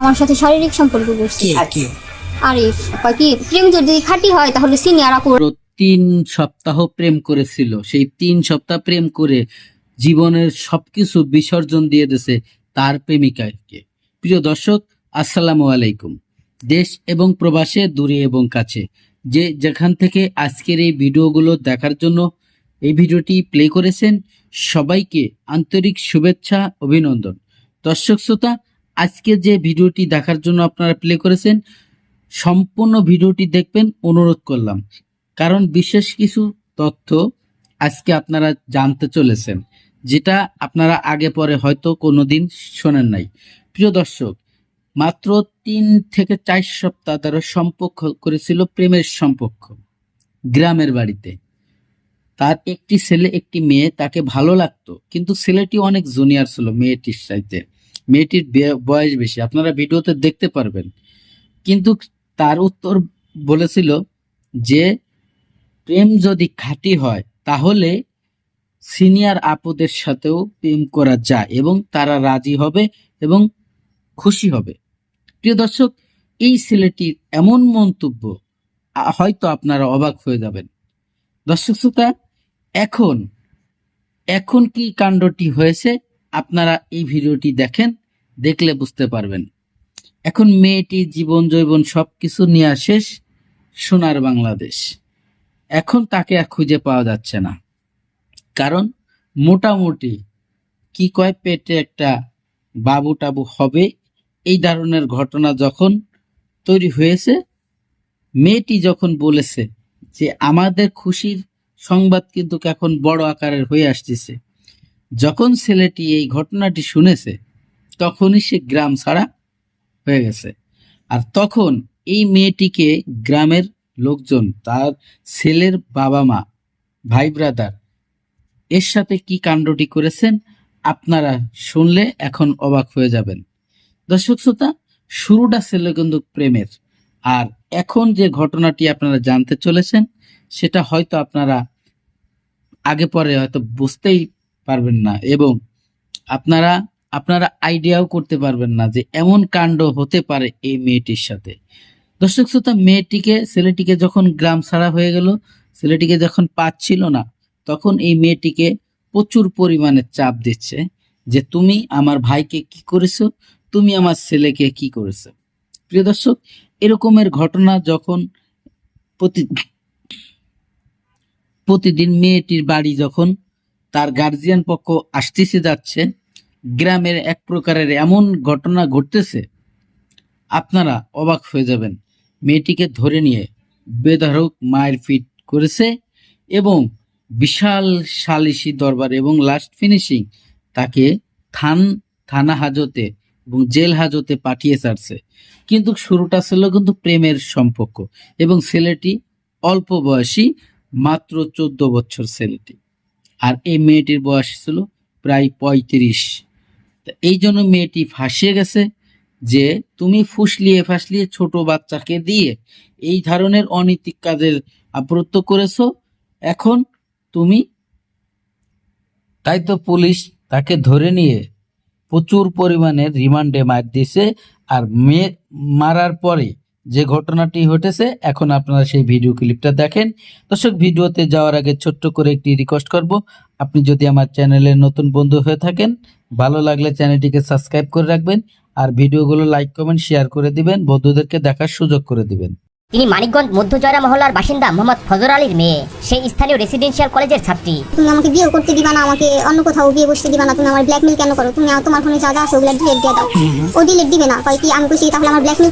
আমার সাথে শারীরিক সম্পর্ক করছে। কে কে? আরিফ কি? প্রেম যদি খাঁটি হয় তাহলে সিনিয়র আপু তিন সপ্তাহ প্রেম করেছিল। সেই তিন সপ্তাহ প্রেম করে জীবনের সবকিছু বিসর্জন দিয়ে দিয়েছে তার প্রেমিকাকে প্রিয় দর্শক আসসালামু আলাইকুম। দেশ এবং প্রবাসে দূরে এবং কাছে। যে যেখান থেকে আজকের এই ভিডিওগুলো দেখার জন্য এই ভিডিওটি প্লে করেছেন সবাইকে আন্তরিক শুভেচ্ছা অভিনন্দন। দর্শক শ্রোতা আজকে যে ভিডিওটি দেখার জন্য আপনারা প্লে করেছেন, সম্পূর্ণ ভিডিওটি দেখবেন, অনুরোধ করলাম। কারণ বিশেষ কিছু তথ্য আজকে আপনারা জানতে চলেছেন, যেটা আপনারা আগে পরে হয়তো কোনোদিন শোনেন নাই। প্রিয় দর্শক, মাত্র তিন থেকে চার সপ্তাহ তারা সম্পর্ক করেছিল প্রেমের সম্পর্ক, গ্রামের বাড়িতে। তার একটি ছেলে, একটি মেয়ে, তাকে ভালো লাগতো, কিন্তু ছেলেটি অনেক জুনিয়র ছিল মেয়েটির সাথে মেয়েটির বয়স বেশি। আপনারা ভিডিওতে দেখতে পারবেন। কিন্তু তার উত্তর বলেছিল যে, প্রেম যদি খাঁটি হয়, তাহলে সিনিয়র আপুদের সাথেও প্রেম করা যায় এবং তারা রাজি হবে এবং খুশি হবে। প্রিয় দর্শক, এই ছেলেটির এমন মন্তব্য হয়তো আপনারা অবাক হয়ে যাবেন। দর্শক শ্রোতা, এখন এখন কি কাণ্ডটি হয়েছে? আপনারা এই ভিডিওটি দেখেন। দেখলে বুঝতে পারবেন। এখন মেয়েটি জীবন জৈবন সব কিছু নিয়ে শেষ, সোনার বাংলাদেশ। এখন তাকে আর খুঁজে পাওয়া যাচ্ছে না। কারণ মোটামুটি কি কয় পেটে একটা বাবু টাবু হবে, এই ধরনের ঘটনা যখন তৈরি হয়েছে, মেয়েটি যখন বলেছে যে, আমাদের খুশির সংবাদ কিন্তু এখন বড় আকারের হয়ে আসতেছে। যখন ছেলেটি এই ঘটনাটি শুনেছে তখনই সে গ্রাম ছাড়া হয়ে গেছে। আর তখন এই মেয়েটিকে গ্রামের লোকজন, তার ছেলের বাবা মা, ভাই ব্রাদার, এর সাথে কি কাণ্ডটি করেছেন আপনারা শুনলে এখন অবাক হয়ে যাবেন। দর্শক শ্রোতা, শুরুটা ছিল কিন্তু প্রেমের। আর এখন যে ঘটনাটি আপনারা জানতে চলেছেন, সেটা হয়তো আপনারা আগে পরে হয়তো বুঝতেই পারবেন না। এবং আপনারা আপনারা আইডিয়াও করতে পারবেন না যে এমন কাণ্ড হতে পারে এই মেয়েটির সাথে। দর্শক শ্রোতা, মেয়েটিকে, ছেলেটিকে যখন গ্রাম ছাড়া হয়ে গেল, ছেলেটিকে যখন পাচ্ছিল না, তখন এই মেয়েটিকে প্রচুর পরিমাণে চাপ দিচ্ছে যে তুমি আমার ভাইকে কি করেছ? তুমি আমার ছেলেকে কি করেছ? প্রিয় দর্শক, এরকমের ঘটনা যখন প্রতি প্রতিদিন মেয়েটির বাড়ি যখন তার গার্জিয়ান পক্ষ আসতেছে যাচ্ছে গ্রামের এক প্রকারের এমন ঘটনা ঘটতেছে, আপনারা অবাক হয়ে যাবেন। মেয়েটিকে ধরে নিয়ে বেধারক মায়ের ফিট করেছে এবং বিশাল সালিসি দরবার এবং লাস্ট ফিনিশিং তাকে থান, থানা হাজতে এবং জেল হাজতে পাঠিয়ে ছাড়ছে। কিন্তু শুরুটা ছিল কিন্তু প্রেমের সম্পর্ক এবং ছেলেটি অল্প বয়সী মাত্র চোদ্দ বছর ছেলেটি। আর এই মেয়েটির বয়স ছিল প্রায় পঁয়ত্রিশ। এই জন্য মেয়েটি ফাঁসিয়ে গেছে যে তুমি ফুসলিয়ে ফাঁসলিয়ে ছোট বাচ্চাকে দিয়ে এই ধরনের অনৈতিক কাজের আবৃত্ত করেছ। এখন তুমি তাই তো পুলিশ তাকে ধরে নিয়ে প্রচুর পরিমাণে রিমান্ডে মার দিয়েছে। আর মেয়ে মারার পরে যে ঘটনাটি ঘটেছে এখন আপনারা সেই ভিডিও ক্লিপটা দেখেন। দর্শক ভিডিওতে যাওয়ার আগে ছোট্ট করে একটি রিকোয়েস্ট করব। আপনি যদি আমার চ্যানেলের নতুন বন্ধু হয়ে থাকেন ভালো লাগলে চ্যানেলটিকে সাবস্ক্রাইব করে রাখবেন আর ভিডিওগুলো লাইক কমেন্ট শেয়ার করে দিবেন। বন্ধুদেরকে দেখার সুযোগ করে দিবেন। তিনি মানিকগঞ্জ মধ্যজয়রা মহল্লার বাসিন্দা মোহাম্মদ ফজর আলীর মেয়ে। সেই স্থানীয় রেসিডেন্সিয়াল কলেজের ছাত্রী। তুমি আমাকে বিয়ে করতে দিবা না আমাকে অন্য কোথাও বিয়ে বসতে দিবা না। তুমি আমার ব্ল্যাকমেল কেন করো? তুমি তোমার ফোনে যা যা আছে ওগুলো ডিলেট দিয়ে দাও। ও ডিলেট দিবে না। কয় কি আমি কইছি তাহলে আমার ব্ল্যাকমেল